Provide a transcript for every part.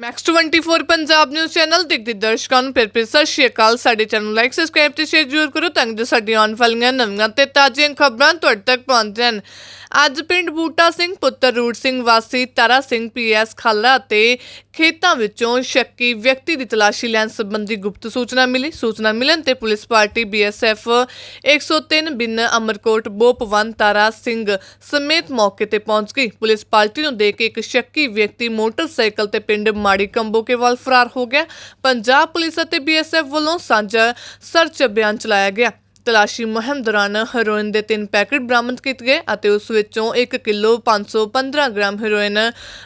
Max 24 Punjab news channel ਦੇਖਦੇ ਦਰਸ਼ਕਾਂ ਨੂੰ ਫਿਰ ਫਿਰ ਸਤਿ ਸ਼੍ਰੀ ਅਕਾਲ। ਸਾਡੇ ਚੈਨਲ ਲਾਈਕ ਸਬਸਕ੍ਰਾਈਬ ਤੇ ਸ਼ੇਅਰ ਜ਼ਰੂਰ ਕਰੋ ਤਾਂ ਜੋ ਸਾਡੀਆਂ ਆਉਣ ਵਾਲੀਆਂ ਨਵੀਆਂ ਤੇ ਤਾਜ਼ੀਆਂ ਖਬਰਾਂ ਤੁਹਾਡੇ ਤੱਕ ਪਹੁੰਚ ਜਾਣ। ਅੱਜ ਪਿੰਡ ਬੂਟਾ ਸਿੰਘ, ਪੁੱਤਰ ਰੂਟ ਸਿੰਘ ਵਾਸੀ ਤਾਰਾ ਸਿੰਘ ਪੀਐਸ ਖਾਲਾ ਅਤੇ ਖੇਤਾਂ ਵਿੱਚੋਂ ਸ਼ੱਕੀ ਵਿਅਕਤੀ ਦੀ ਤਲਾਸ਼ੀ ਲੈਣ ਸੰਬੰਧੀ ਗੁਪਤ ਸੂਚਨਾ ਮਿਲੀ। ਸੂਚਨਾ ਮਿਲਣ ਤੇ ਪੁਲਿਸ ਪਾਰਟੀ ਬੀਐਸਐਫ 103 ਬਿਨ ਅਮਰਕੋਟ ਬੋਪਵਨ ਤਾਰਾ ਸਿੰਘ ਸਮੇਤ ਮੌਕੇ ਤੇ ਪਹੁੰਚ ਗਈ। ਪੁਲਿਸ ਪਾਰਟੀ ਨੂੰ ਦੇ ਕੇ ਇੱਕ ਸ਼ੱਕੀ ਵਿਅਕਤੀ ਮੋਟਰਸਾਈਕਲ ਤੇ ਪਿੰਡ ਮਾੜੀ ਕੰਬੋਕੇ ਵੱਲ ਫਰਾਰ ਹੋ ਗਿਆ। ਪੰਜਾਬ ਪੁਲਿਸ ਅਤੇ ਬੀਐਸਐਫ ਵੱਲੋਂ ਸਾਂਝਾ ਸਰਚ ਅਭਿਆਨ ਚਲਾਇਆ ਗਿਆ। ਤਲਾਸ਼ੀ ਮੁਹਿੰਮ ਦੌਰਾਨ ਹੈਰੋਇਨ ਦੇ ਤਿੰਨ ਪੈਕੇਟ ਬਰਾਮਦ ਕੀਤੇ ਗਏ ਅਤੇ ਉਸ ਵਿੱਚੋਂ 1 ਕਿਲੋ 515 ਗ੍ਰਾਮ ਹੈਰੋਇਨ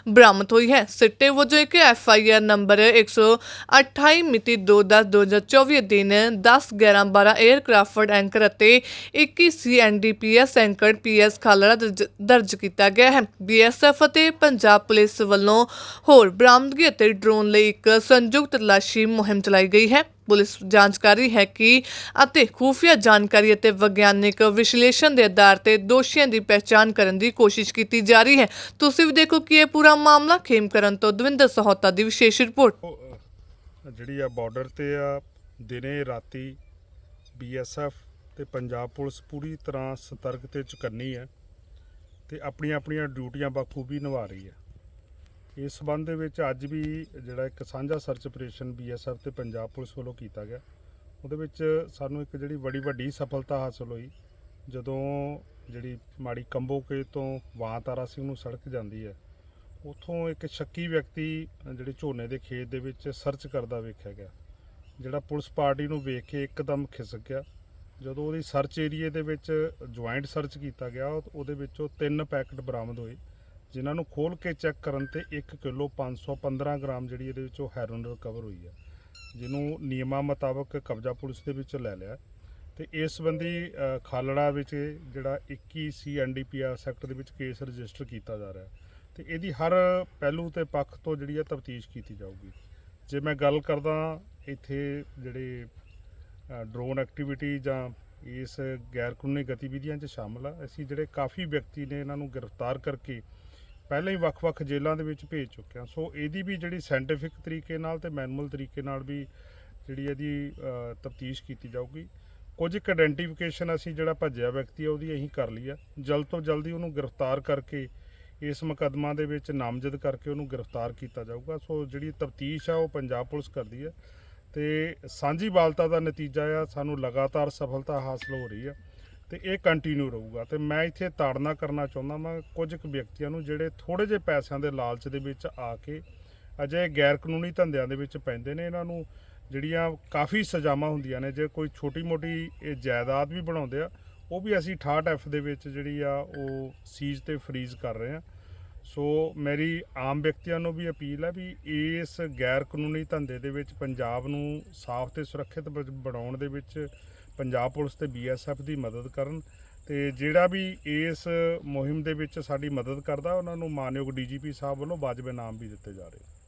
ਬਰਾਮਦ ਹੋਈ ਹੈ। ਸਿੱਟੇ ਵਜੋਂ ਇੱਕ ਐਫਆਈਆਰ ਨੰਬਰ 128 ਮਿਤੀ 2/10/2024 ਦਿਨ 10/11/12 에ਅਰਕ੍ਰਾਫਟ ਐਂਕਰ ਅਤੇ 21 ਸੀਐਨਡੀਪੀਐਸ ਐਂਕਰ ਪੀਐਸ ਖਾਲੜਾ ਦਰਜ- ਦਰਜ ਕੀਤਾ ਗਿਆ ਹੈ। ਬੀਐਸਐਫ ਅਤੇ ਪੰਜਾਬ ਪੁਲਿਸ ਵੱਲੋਂ ਹੋਰ ਬਰਾਮਦਗੀ ਅਤੇ ਡਰੋਨ ਲਈ ਇੱਕ ਸੰਯੁਕਤ ਤਲਾਸ਼ੀ ਮੁਹਿੰਮ ਚਲਾਈ ਗਈ ਹੈ। ਪੁਲਿਸ ਜਾਣਕਾਰੀ ਹੈ ਕਿ ਅਤੇ ਖੂਫੀਆ ਜਾਣਕਾਰੀ ਅਤੇ ਵਿਗਿਆਨਿਕ ਵਿਸ਼ਲੇਸ਼ਣ ਦੇ ਆਧਾਰ ਤੇ ਦੋਸ਼ੀਆਂ ਦੀ ਪਛਾਣ ਕਰਨ ਦੀ ਕੋਸ਼ਿਸ਼ ਕੀਤੀ ਜਾ ਰਹੀ ਹੈ। ਤੁਸੀਂ ਵੀ ਦੇਖੋ ਕਿ ਇਹ ਪੂਰਾ ਮਾਮਲਾ ਖੇਮ ਕਰਨ ਤੋਂ ਦਵਿੰਦਰ ਸਹੋਤਾ ਦੀ ਵਿਸ਼ੇਸ਼ ਰਿਪੋਰਟ। ਜਿਹੜੀ ਆ ਬਾਰਡਰ ਤੇ ਆ, ਦਿਨੇ ਰਾਤੀ ਬੀਐਸਐਫ ਤੇ ਪੰਜਾਬ ਪੁਲਿਸ ਪੂਰੀ ਤਰ੍ਹਾਂ ਸਤਰਕ ਤੇ ਚੁਕੰਨੀ ਹੈ ਤੇ ਆਪਣੀਆਂ ਆਪਣੀਆਂ ਡਿਊਟੀਆਂ ਬਖੂਬੀ ਨਿਭਾ ਰਹੀ ਹੈ। ਇਸ ਸਬੰਧ ਦੇ ਵਿੱਚ ਅੱਜ ਵੀ ਜਿਹੜਾ ਇੱਕ ਸਾਂਝਾ ਸਰਚ ਆਪਰੇਸ਼ਨ ਬੀਐਸਐਫ ਤੇ ਪੰਜਾਬ ਪੁਲਿਸ ਵੱਲੋਂ ਕੀਤਾ ਗਿਆ। ਉਹਦੇ ਵਿੱਚ ਸਾਨੂੰ ਇੱਕ ਜਿਹੜੀ ਬੜੀ ਵੱਡੀ ਸਫਲਤਾ ਹਾਸਲ ਹੋਈ। ਜਦੋਂ ਜਿਹੜੀ ਮਾੜੀ ਕੰਬੋਕੇ ਤੋਂ ਵਾਂ ਤਾਰਾ ਸਿੰਘ ਨੂੰ ਸੜਕ ਜਾਂਦੀ ਹੈ। ਉਥੋਂ ਇੱਕ ਸ਼ੱਕੀ ਵਿਅਕਤੀ ਅ, ਜਿਹੜੇ ਝੋਨੇ ਦੇ ਖੇਤ ਦੇ ਵਿੱਚ ਸਰਚ ਕਰਦਾ ਵੇਖਿਆ ਗਿਆ। ਜਿਹੜਾ ਪੁਲਿਸ ਪਾਰਟੀ ਨੂੰ ਵੇਖ ਕੇ ਇੱਕਦਮ ਖਿਸਕ ਗਿਆ। ਜਦੋਂ ਉਹਦੀ ਸਰਚ ਏਰੀਏ ਦੇ ਵਿੱਚ ਜੁਆਇੰਟ ਸਰਚ ਕੀਤਾ ਗਿਆ ਉਹ- ਉਹਦੇ ਵਿੱਚੋਂ ਤਿੰਨ ਪੈਕਟ ਬਰਾਮਦ ਹੋਏ। ਜਿਨ੍ਹਾਂ ਨੂੰ ਖੋਲ ਕੇ ਚੈੱਕ ਕਰਨ ਤੇ 1 ਕਿਲੋ 515 ਗ੍ਰਾਮ ਜਿਹੜੀ ਇਹਦੇ ਵਿੱਚੋਂ ਹੈਰੋਇਨ ਰਿਕਵਰ ਹੋਈ ਹੈ, ਜਿਹਨੂੰ ਨਿਯਮਾਂ ਮੁਤਾਬਕ ਕਬਜ਼ਾ ਪੁਲਿਸ ਦੇ ਵਿੱਚ ਲੈ ਲਿਆ ਤੇ ਇਸ ਸੰਬੰਧੀ ਖਾਲੜਾ ਵਿੱਚ ਜਿਹੜਾ 21 ਸੀ ਐਨਡੀਪੀਆਰ ਸੈਕਟਰ ਦੇ ਵਿੱਚ ਕੇਸ ਰਜਿਸਟਰ ਕੀਤਾ ਜਾ ਰਿਹਾ ਹੈ। ਤੇ ਇਹਦੀ ਹਰ ਪਹਿਲੂ ਤੇ ਪੱਖ ਤੋਂ ਜਿਹੜੀ ਹੈ ਤਫਤੀਸ਼ ਕੀਤੀ ਜਾਊਗੀ। ਜੇ ਮੈਂ ਗੱਲ ਕਰਦਾ ਇੱਥੇ ਜਿਹੜੇ ਡਰੋਨ ਐਕਟੀਵਿਟੀ ਜਾਂ ਇਸ ਗੈਰ ਕਾਨੂੰਨੀ ਗਤੀਵਿਧੀਆਂ 'ਚ ਸ਼ਾਮਲ ਆ, ਅਸੀਂ ਜਿਹੜੇ ਕਾਫੀ ਵਿਅਕਤੀ ਨੇ ਇਹਨਾਂ ਨੂੰ ਗ੍ਰਿਫਤਾਰ ਕਰਕੇ ਪਹਿਲਾਂ ਹੀ ਵੱਖ-ਵੱਖ ਜੇਲ੍ਹਾਂ ਦੇ ਵਿੱਚ ਭੇਜ ਚੁੱਕਿਆ ਸੋ ਇਹਦੀ ਵੀ ਜਿਹੜੀ ਸਾਇੰਟੀਫਿਕ ਤਰੀਕੇ ਨਾਲ ਤੇ ਮੈਨੂਅਲ ਤਰੀਕੇ ਨਾਲ ਵੀ ਜਿਹੜੀ ਇਹਦੀ ਤਫਤੀਸ਼ ਕੀਤੀ ਜਾਊਗੀ। ਕੁਝ ਇੱਕ ਆਇਡੈਂਟੀਫਿਕੇਸ਼ਨ ਅਸੀਂ ਜਿਹੜਾ ਭੱਜਿਆ ਵਿਅਕਤੀ ਆ, ਉਹਦੀ ਅਸੀਂ ਕਰ ਲਈ ਆ। ਜਲਦ ਤੋਂ ਜਲਦੀ ਉਹਨੂੰ ਗ੍ਰਿਫਤਾਰ ਕਰਕੇ, ਇਸ ਮੁਕੱਦਮਾ ਦੇ ਵਿੱਚ ਨਾਮਜ਼ਦ ਕਰਕੇ ਉਹਨੂੰ ਗ੍ਰਿਫਤਾਰ ਕੀਤਾ ਜਾਊਗਾ। ਸੋ ਜਿਹੜੀ ਤਫਤੀਸ਼ ਆ, ਉਹ ਪੰਜਾਬ ਪੁਲਿਸ ਕਰਦੀ ਹੈ ਤੇ ਸਾਂਝੀ ਬਾਲਤਾ ਦਾ ਨਤੀਜਾ ਆ, ਸਾਨੂੰ ਲਗਾਤਾਰ ਸਫਲਤਾ ਹਾਸਲ ਹੋ ਰਹੀ ਆ। ਤੇ ਇਹ ਕੰਟੀਨਿਊ ਰਹੂਗਾ। ਤੇ ਮੈਂ ਇੱਥੇ ਤਾੜਨਾ ਕਰਨਾ ਚਾਹੁੰਦਾ ਮੈਂ ਕੁਝ ਕੁ ਵਿਅਕਤੀਆਂ ਨੂੰ ਜਿਹੜੇ ਥੋੜੇ ਜਿਹੇ ਪੈਸਿਆਂ ਦੇ ਲਾਲਚ ਦੇ ਵਿੱਚ ਆ ਕੇ ਅਜੇ ਗੈਰ ਕਾਨੂੰਨੀ ਧੰਦਿਆਂ ਦੇ ਵਿੱਚ ਪੈਂਦੇ ਨੇ, ਇਹਨਾਂ ਨੂੰ ਜਿਹੜੀਆਂ ਕਾਫੀ ਸਜ਼ਾਵਾਂ ਹੁੰਦੀਆਂ ਨੇ, ਜੇ ਕੋਈ ਛੋਟੀ ਮੋਟੀ ਇਹ ਜਾਇਦਾਦ ਵੀ ਬਣਾਉਂਦੇ ਆ, ਉਹ ਵੀ ਅਸੀਂ 68 ਐਫ ਦੇ ਵਿੱਚ ਜਿਹੜੀ ਆ ਉਹ ਸੀਜ਼ ਤੇ ਫਰੀਜ਼ ਕਰ ਰਹੇ ਆ। ਸੋ ਮੇਰੀ ਆਮ ਵਿਅਕਤੀਆਂ ਨੂੰ ਵੀ ਅਪੀਲ ਹੈ ਵੀ ਇਸ ਗੈਰ ਕਾਨੂੰਨੀ ਧੰਦੇ ਦੇ ਵਿੱਚ ਪੰਜਾਬ ਨੂੰ ਸਾਫ਼ ਤੇ ਸੁਰੱਖਿਅਤ ਬ- ਬਣਾਉਣ ਦੇ ਵਿੱਚ ਪੰਜਾਬ ਪੁਲਿਸ ਤੇ ਬੀਐਸਐਫ ਦੀ ਮਦਦ ਕਰਨ ਤੇ ਜਿਹੜਾ ਵੀ ਇਸ ਮੁਹਿੰਮ ਦੇ ਵਿੱਚ ਸਾਡੀ ਮਦਦ ਕਰਦਾ, ਉਹਨਾਂ ਨੂੰ ਮਾਨਯੋਗ ਡੀਜੀਪੀ ਸਾਹਿਬ ਵੱਲੋਂ ਵਾਜਬ ਇਨਾਮ ਵੀ ਦਿੱਤੇ ਜਾ ਰਹੇ